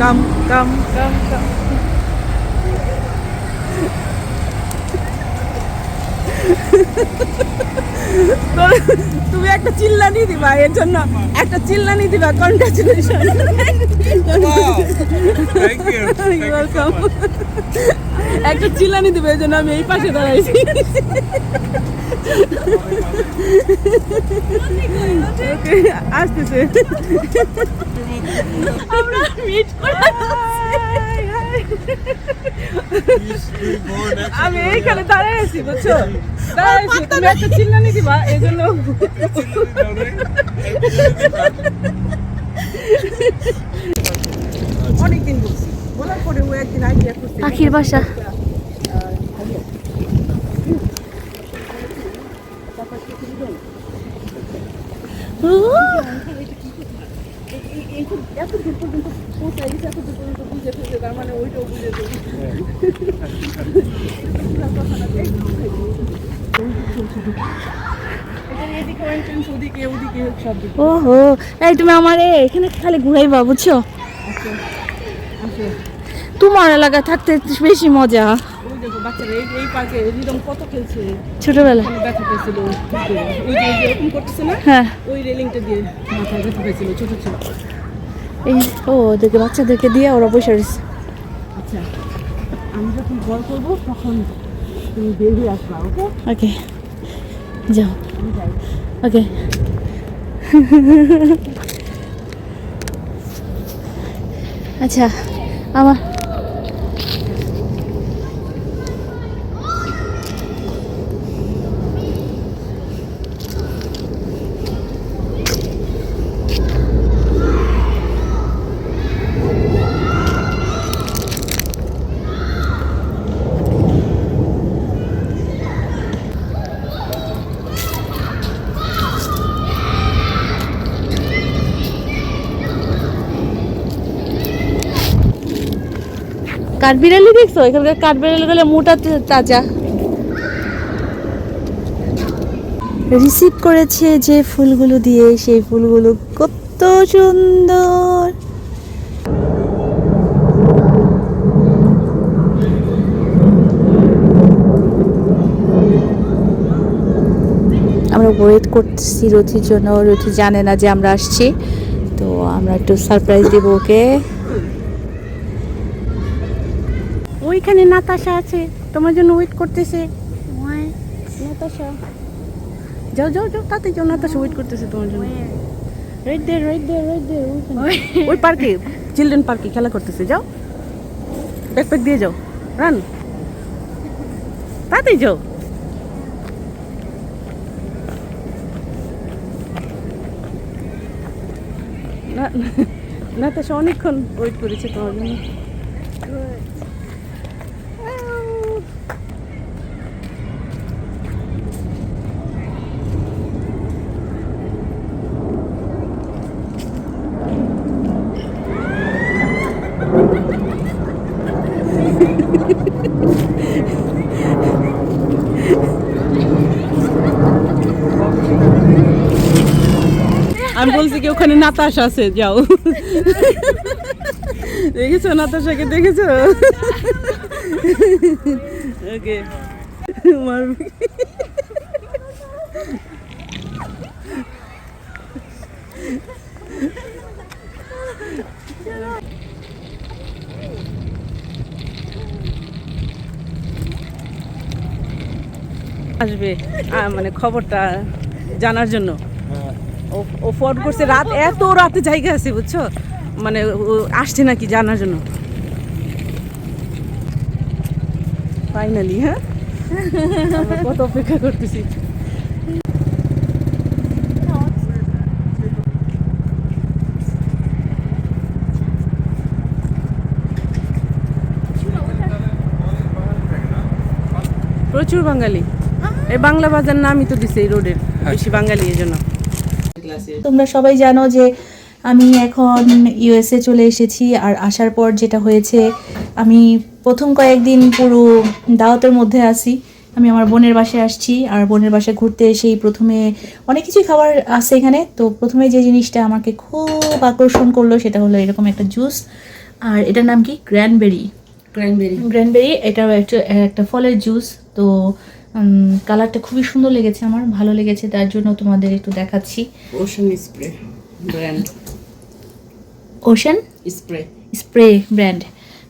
কাম কাম কাম কাম তো- তুমি একটা চিল্লানি দিবা এর জন্য একটা চিল্লানি দিবা কনগ্রাচুলেশন Thank you. ওয়েলকাম একটা চিল্লানি দিবে এর জন্য আমি এই পাশে দাঁড়াইছি। ওকে আসতেছে। আমরা মিট করে আমি এইখানে দাঁড়ায় আছি বুঝছ? দাঁড়ায় আছি। তুমি একটা চিল্লানি দিবা এই জন্য। অনেকদিন বলছি বলার পরে ও একদিন আইডিয়া করছে পাখির বাসা। এত দূর পর্যন্ত পৌঁছাই গেছে এত দূর পর্যন্ত বুঝে ফেলছে তার মানে ওইটাও বুঝে ফেলছে ওদিকে ওদিকে সব দিকে ওহো এই তুমি আমারে এখানে খালি ঘুরাইবা বুঝছ? তোমার এলাকায় থাকতে বেশি মজা। ছোটবেলা ওখানে ব্যথা পেয়েছিল ওই যে ওই যে এরকম করতেছে না? হ্যাঁ। ওই রেলিংটা দিয়ে মাথায় ব্যথা পেয়েছিল ছোট ছোট এই ও ওদেরকে বাচ্চাদেরকে দিয়ে ওরা বসে রয়েছে। আচ্ছা আমি যখন কল করব তখন তুমি বেরিয়ে আসবা ওকে? ওকে যাও। ওকে। আচ্ছা আমার কাঠবিড়ালি দেখছ? এখানকার কাঠবিড়ালি গুলো মোটা তাজা। রিসিভ করেছে যে ফুলগুলো দিয়ে, সেই ফুলগুলো কত সুন্দর। আমরা ওয়েট করতেছি রথির জন্য। রথি জানে না যে আমরা আসছি, তো আমরা একটু সারপ্রাইজ দেবো ওকে। ওইখানে নাতাশা আছে তোমার জন্য ওয়েট করতেছে। নাতাশা। যাও যাও যাও তাতে যাও নাতাশা ওয়েট করতেছে তোমার জন্য। রাইট দে রাইট দে রাইট দে ওই পার্কে চিলড্রেন পার্কে খেলা করতেছে যাও। ব্যাকপ্যাক দিয়ে যাও রান তাতেই যাও। না নাতাশা অনেকক্ষণ ওয়েট করেছে তোমার জন্য। আমি বলছি কি ওখানে নাতাশা আছে যাও। দেখেছ নাতাশাকে দেখেছ? ওকে মারবি আসবে মানে খবরটা জানার জন্য। ও ফোন করছে, রাত এত রাতে জায়গা আছে, বুঝছ? মানে আসছে নাকি জানার জন্য। ফাইনালি হ্যাঁ? কত অপেক্ষা করতেছি। প্রচুর বাঙালি। এই বাংলা বাজার নামই তো দিছে এই রোডের বেশি বাঙালি এই জন্য। তোমরা সবাই জানো যে আমি এখন ইউএসএ চলে এসেছি আর আসার পর যেটা হয়েছে আমি প্রথম কয়েকদিন পুরো দাওয়াতের মধ্যে আছি। আমি আমার বোনের বাসায় আসছি আর বোনের বাসায় ঘুরতে এসেই প্রথমে অনেক কিছুই খাবার আছে এখানে। তো প্রথমে যে জিনিসটা আমাকে খুব আকর্ষণ করল সেটা হলো এরকম একটা জুস আর এটার নাম কি? গ্র্যানবেরি ক্র্যানবেরি গ্র্যানবেরি এটা একটা একটা ফলের জুস। তো কালারটা খুবই সুন্দর লেগেছে আমার ভালো লেগেছে তার জন্য তোমাদের একটু দেখাচ্ছি। Ocean spray brand ocean spray spray brand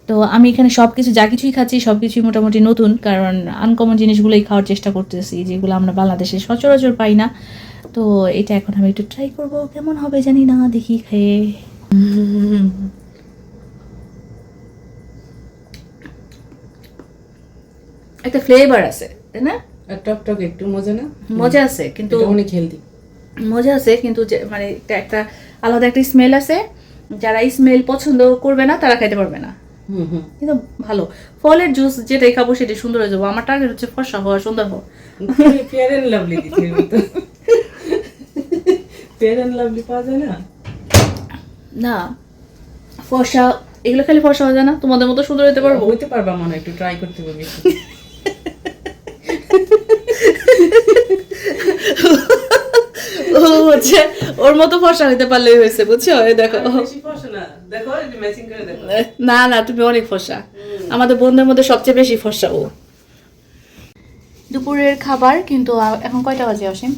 তো আমি এখানে সব কিছু যা কিছুই খাচ্ছি সব কিছুই মোটামুটি নতুন কারণ আনকমন জিনিসগুলোই খাওয়ার চেষ্টা করতেছি যেগুলো আমরা বাংলাদেশে সচরাচর পাই না। তো এটা এখন আমি একটু ট্রাই করব কেমন হবে জানি না দেখি খেয়ে। একটা ফ্লেভার আছে। তাই না? আর টক টক একটু মজা না? মজা আছে কিন্তু অনেক হেলদি মজা আছে কিন্তু যে- মানে একটা আলাদা একটা স্মেল আছে। যারা স্মেল পছন্দ করবে না তারা খাইতে পারবে না। হুম হুম। কিন্তু ভালো। ফলের জুস যেটাই খাব সেটাই সুন্দর হয়ে যাব। আমার টার্গেট হচ্ছে ফর্সা হওয়া সুন্দর হওয়া। Fair and Lovely Fair and Lovely পাওয়া যায় না? না। ফর্সা এগুলো খালি ফর্সা হয়ে যায় না। তোমাদের মতো সুন্দর হতে পারব। হইতে পারবা মনে একটু ট্রাই করতে পারবি ও হচ্ছে ওর মতো ফর্সা হইতে পারলেই হয়েছে বুঝছ? এই দেখো। না। দেখো ম্যাচিং করে দেখো। না না তুমি অনেক ফর্সা। আমাদের বোনদের মধ্যে সবচেয়ে বেশি ফর্সা ও। দুপুরের খাবার কিন্তু এখন কয়টা বাজে অসীম?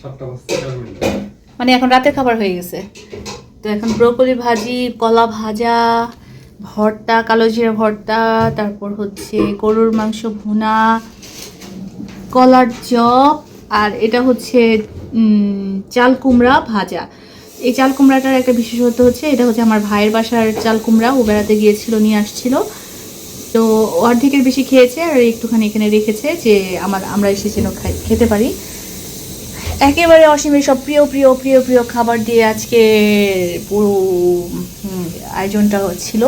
সাতটা বাজতে চার মিনিট। মানে এখন রাতের খাবার হয়ে গেছে। তো এখন ব্রোকলি ভাজি, কলা ভাজা, ভর্তা, কালো জিরা ভর্তা, তারপর হচ্ছে গরুর মাংস ভুনা, কলার চপ, আর এটা হচ্ছে চাল কুমড়া ভাজা। এই চাল কুমড়াটার একটা বিশেষত্ব হচ্ছে, এটা হচ্ছে আমার ভাইয়ের বাসার চাল কুমড়া, ও বেড়াতে গিয়েছিল, নিয়ে আসছিল। তো অর্ধেকের বেশি খেয়েছে, আর একটুখানি এখানে রেখেছে যে, আমার, আমরা এসে যেন খেতে পারি। একেবারে অসীমের সব প্রিয় প্রিয় প্রিয় প্রিয় খাবার দিয়ে আজকে পুরো আয়োজনটা হচ্ছিল।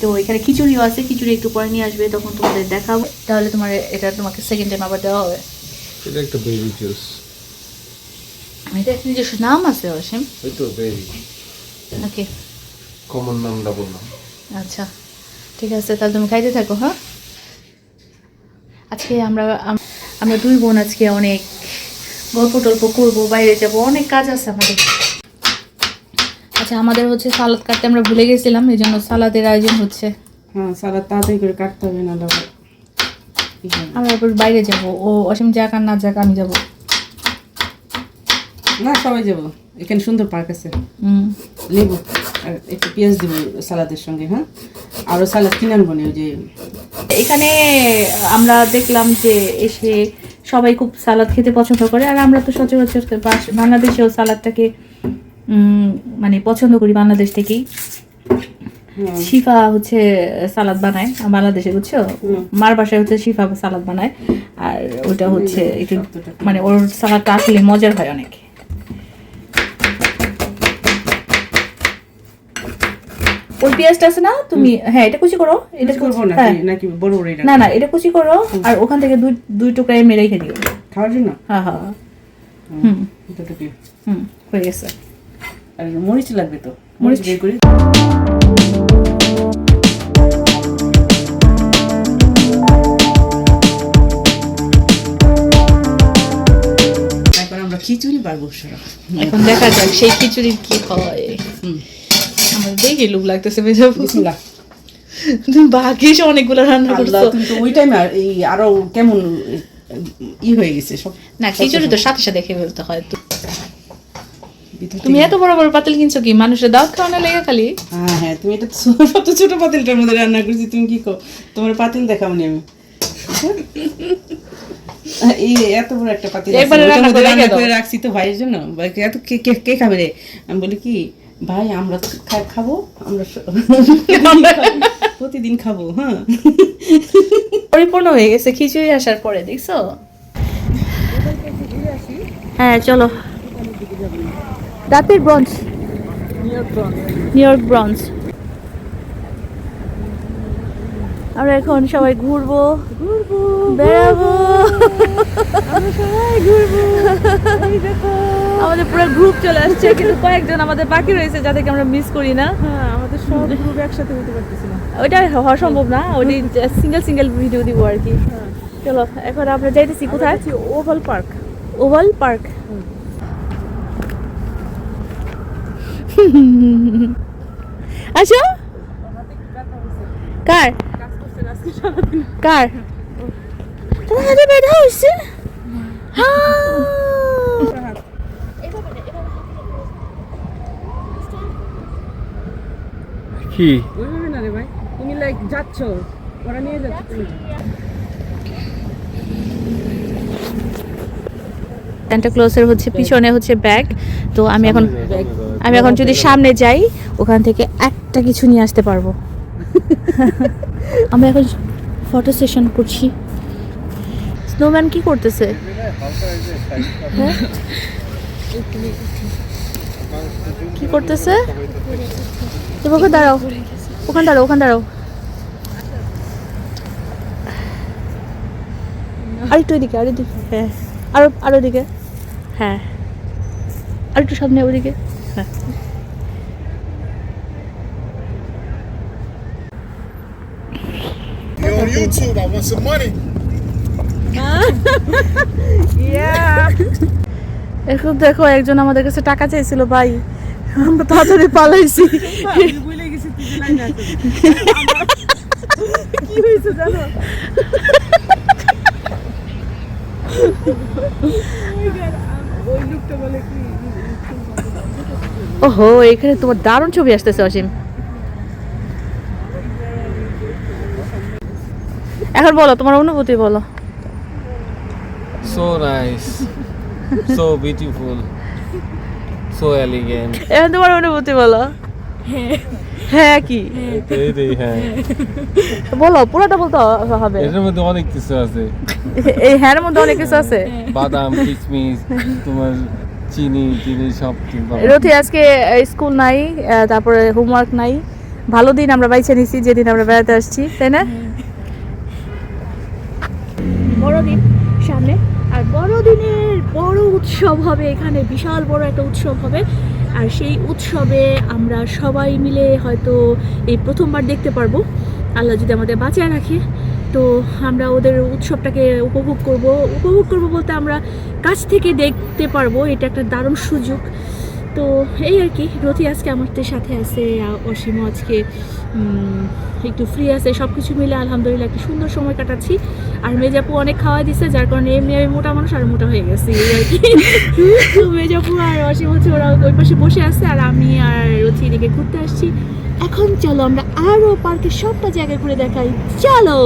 তো এখানে খিচুড়িও আছে খিচুড়ি একটু পরে নিয়ে আসবে তখন তোমাদের দেখাবো। তাহলে তোমার এটা তোমাকে সেকেন্ড টাইম আবার দেওয়া হবে। এটা একটা বেবি জুস এটা একটা নিজস্ব নাম আছে অসীম? ওই তো বেবি ওকে কমন নামটা বললাম। আচ্ছা ঠিক আছে তাহলে তুমি খাইতে থাকো হ্যাঁ? আজকে আমরা আমরা দুই বোন আজকে অনেক গল্প টল্প করব বাইরে যাব অনেক কাজ আছে আমাদের। আচ্ছা আমাদের হচ্ছে সালাদ কাটতে আমরা ভুলে গেছিলাম এই জন্য সালাদের আয়োজন হচ্ছে। হ্যাঁ সালাদ তাড়াতাড়ি করে কাটতে হবে না আবার ই আমরা এবার বাইরে যাব ও অসীম যাক আর না যাক আমি যাব। না সবাই যাব। এখানে সুন্দর পার্ক আছে। হুম। লেবু আর একটু পেঁয়াজ দেবো সালাদের সঙ্গে হ্যাঁ? আরও সালাদ কিনে আনব না যে এখানে আমরা দেখলাম যে এসে সবাই খুব সালাদ খেতে পছন্দ করে আর আমরা তো সচরাচর বাংলাদেশেও সালাদটাকে মানে পছন্দ করি বাংলাদেশ থেকেই। শিফা হচ্ছে সালাদ বানায় বাংলাদেশে বুঝছ? মার বাসায় হচ্ছে শিফা সালাদ বানায় আর ওটা হচ্ছে একটু মানে ওর সালাদটা আসলে মজার হয় অনেক। ওই পেঁয়াজটা আছে না তুমি হ্যাঁ এটা কুচি করো এটা করব হ্যাঁ। নাকি বড় বড় না না এটা কুচি করো আর ওখান থেকে দুই দুই টুকরা এমনি রেখে দিও খাওয়ার জন্য? হ্যাঁ হ্যাঁ। হুম হুম। হয়ে গেছে। আর মরিচ লাগবে তো? মরিচ? বের করি। তারপর আমরা খিচুড়ি পারব এখন দেখা যাক সেই খিচুড়ির কি হয়। হুম। আমার দেখে লোক লাগতেছে বেজাবো তুমি বাকি অনেকগুলো রান্না করছ। ওই টাইমে এই আরও কেমন ই হয়ে গেছে সব। না খিচুড়ি তো সাথে সাথে খেয়ে ফেলতে হয়। তো তুমি এত বড় বড় পাতিল কিনছো কি? মানুষের দাওয়াত খাওয়ানো লেগে খালি? হ্যাঁ হ্যাঁ তুমি এটা তো সব তো ছোট পাতিলটার মধ্যে রান্না করছি তুমি কি কো তোমার পাতিল দেখাওনি আমি। এই এত বড় একটা পাতিল রান্না করে রাখছি তো ভাইয়ের জন্য। ভাই এত কে কে- কে খাবে রে? আমি বলি কি ভাই আমরা তো খা- খাব। আমরা প্রতিদিন খাব হ্যাঁ। পরিপূর্ণ হয়ে গেছে খিচুড়ি আসার পরে দেখছ? হ্যাঁ চলো। রাতের ব্রঞ্চ নিউ ইয়র্ক ব্রঞ্চ আমরা এখন সবাই ঘুরবো। ঘুরবো বেড়াবো। সবাই ঘুরবো। আমাদের পুরো গ্রুপ চলে আসছে কিন্তু কয়েকজন আমাদের বাকি রয়েছে যাদেরকে আমরা মিস করি না। হ্যাঁ আমাদের সব গ্রুপ একসাথে হতে পারতেছি না। ওইটা হওয়া সম্ভব না ওটি সিঙ্গেল সিঙ্গেল ভিডিও দিব আর কি। চলো এখন আমরা যাইতেছি কোথায়? ওভাল পার্ক ওভাল পার্ক আসো। কার কাজ করছে আজকে সারাদিন কার? তোমার হাতে ব্যথা হচ্ছে হ্যাঁ। কি? ওইভাবে না রে ভাই। তুমি লাইক যাচ্ছ। ওরা নিয়ে যাচ্ছে তুমি। স্যান্টা ক্লজের হচ্ছে পিছনে হচ্ছে ব্যাগ তো আমি এখন আমি এখন যদি সামনে যাই ওখান থেকে একটা কিছু নিয়ে আসতে পারব। আমি এখন ফটো সেশন করছি। স্নোম্যান কি করতেছে? হ্যাঁ? কি করতেছে? ওখানে দাঁড়াও। ওখানে দাঁড়াও ওখানে দাঁড়াও। আরেকটু এদিকে আরেকটু হ্যাঁ। আরও আরও দিকে হ্যাঁ। আর একটু সামনে, ওদিকে? হ্যাঁ। On YouTube. I want some money. এখন দেখো একজন আমাদের কাছে টাকা চাইছিল ভাই। আমরা তাড়াতাড়ি পালাইছি। কি হয়েছে জানো? বলে ওহো এখানে তোমার দারুণ ছবি আসতেছে অসীম। এখন বলো তোমার অনুভূতি বলো। So nice, so beautiful, so elegant. এখন তোমার অনুভূতি বলো। হ্যাঁ। কি? এইটাই হ্যাঁ। বলো পুরোটা বলতে হবে। এটার মধ্যে অনেক কিছু আছে। এই হ্যার মধ্যে অনেক কিছু আছে? বাদাম কিশমিশ তোমার চিনি চিনি সব কিছু রথি আজকে স্কুল নাই আহ, তারপরে হোমওয়ার্ক নাই। ভালো দিন আমরা বাইছে নিছি যেদিন আমরা বেড়াতে আসছি তাই না? বড়দিন সামনে। আর বড়দিনের বড় উৎসব হবে এখানে, বিশাল বড় একটা উৎসব হবে। আর সেই উৎসবে আমরা সবাই মিলে হয়তো এই প্রথমবার দেখতে পারব। আল্লাহ যদি আমাদের বাঁচায় রাখে, তো আমরা ওদের উৎসবটাকে উপভোগ করব। উপভোগ করব বলতে আমরা কাছ থেকে দেখতে পারব, এটা একটা দারুণ সুযোগ। তো এই আর কি, রথি আজকে আমাদের সাথে আছে অসীমও আজকে একটু ফ্রি আছে সব কিছু মিলে আলহামদুলিল্লাহ একটা সুন্দর সময় কাটাচ্ছি। আর মেজাপু অনেক খাওয়া দিচ্ছে যার কারণে এমনি আমি মোটা মানুষ আর মোটা হয়ে গেছি আর কি। মেজাপু আর অসীম হচ্ছে ওরা ওই পাশে বসে আছে, আর আমি আর রথি এদিকে ঘুরতে আসছি। এখন চলো আমরা আরও পার্কের সবটা জায়গা ঘুরে দেখাই, চলো!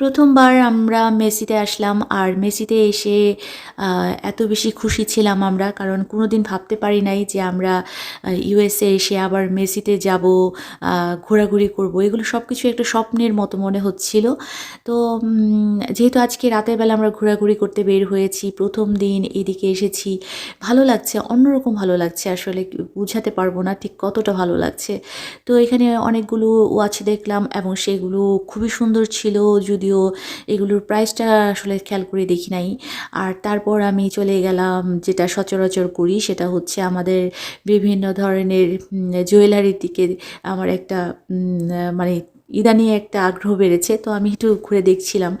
প্রথমবার আমরা মেসিতে আসলাম আর মেসিতে এসে এত বেশি খুশি ছিলাম আমরা কারণ কোনো দিন ভাবতে পারি নাই যে আমরা ইউএসএ এসে আবার মেসিতে যাব ঘোরাঘুরি করব। এগুলো সব কিছু একটা স্বপ্নের মতো মনে হচ্ছিল। তো যেহেতু আজকে রাতের বেলা আমরা ঘোরাঘুরি করতে বের হয়েছি, প্রথম দিন এদিকে এসেছি, ভালো লাগছে, অন্যরকম ভালো লাগছে আসলে, বুঝাতে পারব না ঠিক কতটা ভালো লাগছে। তো এখানে অনেকগুলো ওয়াচ দেখলাম এবং সেগুলো খুবই সুন্দর ছিল যদিও এগুলোর প্রাইসটা আসলে খেয়াল করে দেখি নাই। আর তারপর আমি চলে গেলাম, যেটা সচরাচর করি, সেটা হচ্ছে আমাদের বিভিন্ন ধরনের জুয়েলারির দিকে আমার একটা মানে ইদানিং একটা আগ্রহ বেড়েছে। তো আমি একটু ঘুরে দেখছিলাম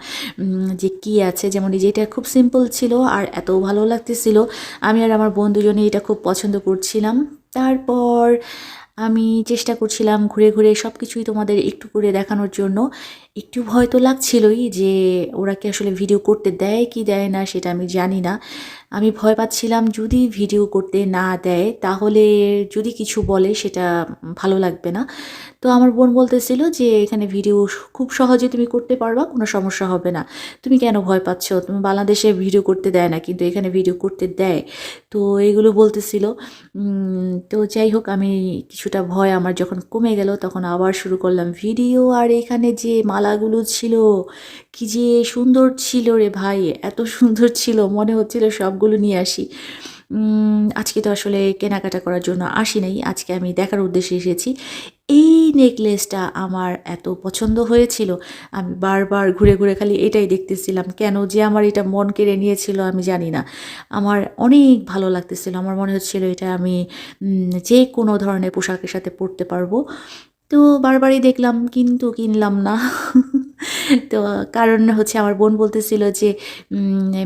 যে কি আছে। যেমন এই যে এটা খুব সিম্পল ছিল আর এত ভালো লাগতেছিল। আমি আর আমার বন্ধুজনে এটা খুব পছন্দ করছিলাম। তারপর আমি চেষ্টা করছিলাম ঘুরে ঘুরে সব কিছুই তোমাদের একটু করে দেখানোর জন্য। একটু ভয় তো লাগছিলই যে ওরা কি আসলে ভিডিও করতে দেয় কি দেয় না সেটা আমি জানি না। আমি ভয় পাচ্ছিলাম যদি ভিডিও করতে না দেয় তাহলে যদি কিছু বলে সেটা ভালো লাগবে না। তো আমার বোন বলতেছিল যে এখানে ভিডিও খুব সহজে তুমি করতে পারবা, কোনো সমস্যা হবে না। তুমি কেন ভয় পাচ্ছ? তুমি বাংলাদেশে ভিডিও করতে দেয় না, কিন্তু এখানে ভিডিও করতে দেয়। তো এগুলো বলতেছিল। তো যাই হোক, আমি কিছুটা ভয় আমার যখন কমে গেল তখন আবার শুরু করলাম ভিডিও আর এখানে যে মাল মালাগুলো ছিল। কি যে সুন্দর ছিল রে ভাই, এত সুন্দর ছিল, মনে হচ্ছিল সবগুলো নিয়ে আসি। আজকে তো আসলে কেনাকাটা করার জন্য আসি নাই, আজকে আমি দেখার উদ্দেশ্যে এসেছি। এই নেকলেসটা আমার এত পছন্দ হয়েছিল, আমি বারবার ঘুরে ঘুরে খালি এটাই দেখতেছিলাম, কেন যে আমার এটা মন কেড়ে নিয়েছিল আমি জানি না। আমার অনেক ভালো লাগতেছিল, আমার মনে হচ্ছিল এটা আমি যে কোনো ধরনের পোশাকের সাথে পরতে পারব। তো বারবারই দেখলাম, কিন্তু কিনলাম না। তো কারণ হচ্ছে আমার বোন বলতেছিল যে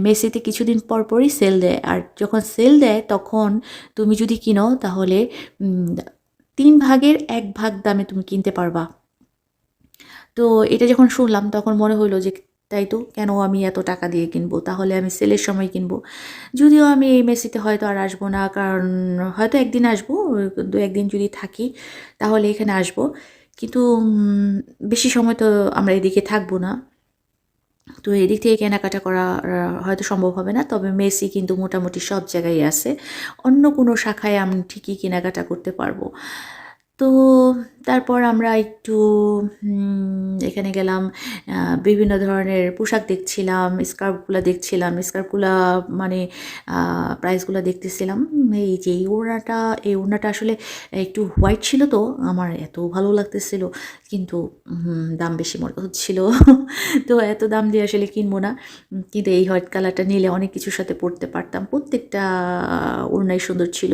মেসিতে কিছুদিন পর পরই সেল দেয়। আর যখন সেল দেয়, তখন তুমি যদি কিনো, তাহলে তিন ভাগের এক ভাগ দামে তুমি কিনতে পারবা। তো এটা যখন শুনলাম, তখন মনে হলো যে তাই তো? কেন আমি এত টাকা দিয়ে কিনবো? তাহলে আমি সেলের সময় কিনবো। যদিও আমি এই মেসিতে হয়তো আর আসব না, কারণ হয়তো একদিন আসব, দু একদিন যদি থাকি, তাহলে এখানে আসব। কিন্তু বেশি সময় তো আমরা এদিকে থাকব না। তো এদিক থেকে কেনাকাটা করা হয়তো সম্ভব হবে না। তবে মেসি কিন্তু মোটামুটি সব জায়গায় আছে। অন্য কোনো শাখায় আমি ঠিকই কেনাকাটা করতে পারব। তো তারপর আমরা একটু এখানে গেলাম বিভিন্ন ধরনের পোশাক দেখছিলাম, স্কার্ফগুলো দেখছিলাম, স্কার্ফগুলো মানে প্রাইসগুলো দেখতেছিলাম। এই যে এই ওড়নাটা এই ওড়নাটা আসলে একটু হোয়াইট ছিল তো, আমার এত ভালো লাগতেছিল, কিন্তু দাম বেশি মনে হচ্ছিল। তো এত দাম দিয়ে আসলে কিনবো না। কিন্তু এই হোয়াইট কালারটা নিলে অনেক কিছুর সাথে পরতে পারতাম। প্রত্যেকটা ওড়নাই সুন্দর ছিল।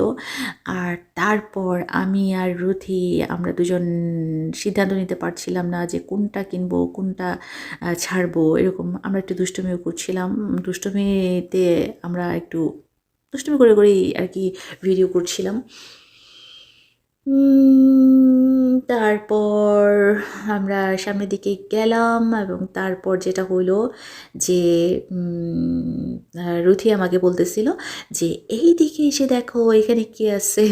আর তারপর আমি আর রুথি, আমরা দুজন সিদ্ধান্ত নিতে পারছিলাম না যে কোনটা কিনবো, কোনটা ছাড়বো, এরকম আমরা একটু দুষ্টুমিও করছিলাম। দুষ্টুমিতে আমরা একটু দুষ্টুমি করে করেই আর কি ভিডিও করছিলাম। তারপর আমরা সামনের দিকে গেলাম এবং তারপর যেটা হলো যে রুথি আমাকে বলতেছিল যে এই দিকে এসে দেখো, এখানে কি আছে?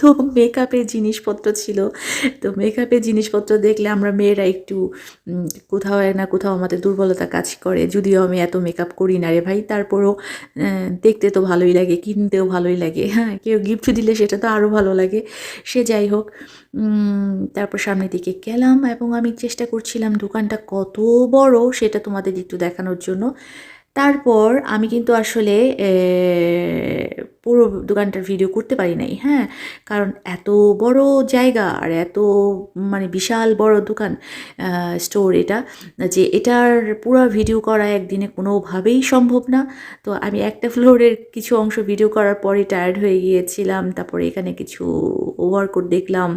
তো মেকআপের জিনিসপত্র ছিল। তো মেকআপের জিনিসপত্র দেখলে আমরা মেয়েরা একটু কোথাও না, কোথাও আমাদের দুর্বলতা কাজ করে। যদিও আমি এত মেকআপ করি না রে ভাই, তারপরও দেখতে তো ভালোই লাগে, কিনতেও ভালোই লাগে। হ্যাঁ কেউ গিফট দিলে সেটা তো আরও ভালো লাগে। সে যাই হোক তারপর সামনের দিকে গেলাম এবং আমি চেষ্টা করছিলাম দোকানটা কত বড় সেটা তোমাদের একটু দেখানোর জন্য। তারপর আমি কিন্তু আসলে পুরো দোকানটার ভিডিও করতে পারি নাই হ্যাঁ? কারণ এত বড় জায়গা আর এত মানে বিশাল বড় দোকান স্টোর এটা, যে এটার পুরো ভিডিও করা একদিনে কোনোভাবেই সম্ভব না। তো আমি একটা ফ্লোরের কিছু অংশ ভিডিও করার পরে টায়ার্ড হয়ে গিয়েছিলাম, তারপরে এখানে কিছু ওয়ার্কআউট দেখলাম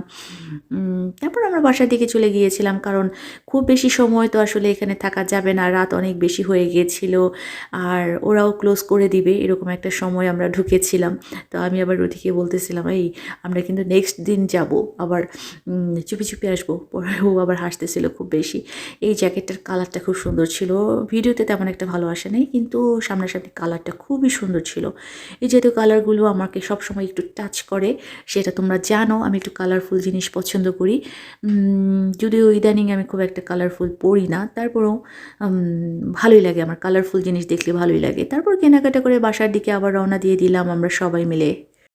তারপর আমরা বাসার দিকে চলে গিয়েছিলাম, কারণ খুব বেশি সময় তো আসলে এখানে থাকা যাবে না, রাত অনেক বেশি হয়ে গিয়েছিল, আর ওরাও ক্লোজ করে দিবে, এরকম একটা সময় আমরা ঢুকেছিলাম তো আমি আবার রুথিকে বলতেছিলাম, এই, আমরা কিন্তু নেক্সট দিন যাব। আবার চুপি চুপি আসব। পরে ও আবার হাসতেছিল খুব বেশি। এই জ্যাকেটটার কালারটা খুব সুন্দর ছিল। ভিডিওতে তেমন একটা ভালো আসে নাই, কিন্তু সামনাসামনি কালারটা খুবই সুন্দর ছিল। এই যেহেতু কালারগুলো আমাকে সবসময় একটু টাচ করে, সেটা তোমরা জানো, আমি একটু কালারফুল জিনিস পছন্দ করি। যদিও ইদানিং আমি খুব একটা কালারফুল পরি না। তারপরেও ভালোই লাগে আমার। কালারফুল জিনিস দেখলে ভালোই লাগে। তারপর কেনাকাটা করে বাসার দিকে আবার রওনা দিয়ে দিলাম আমরা সবাই মিলে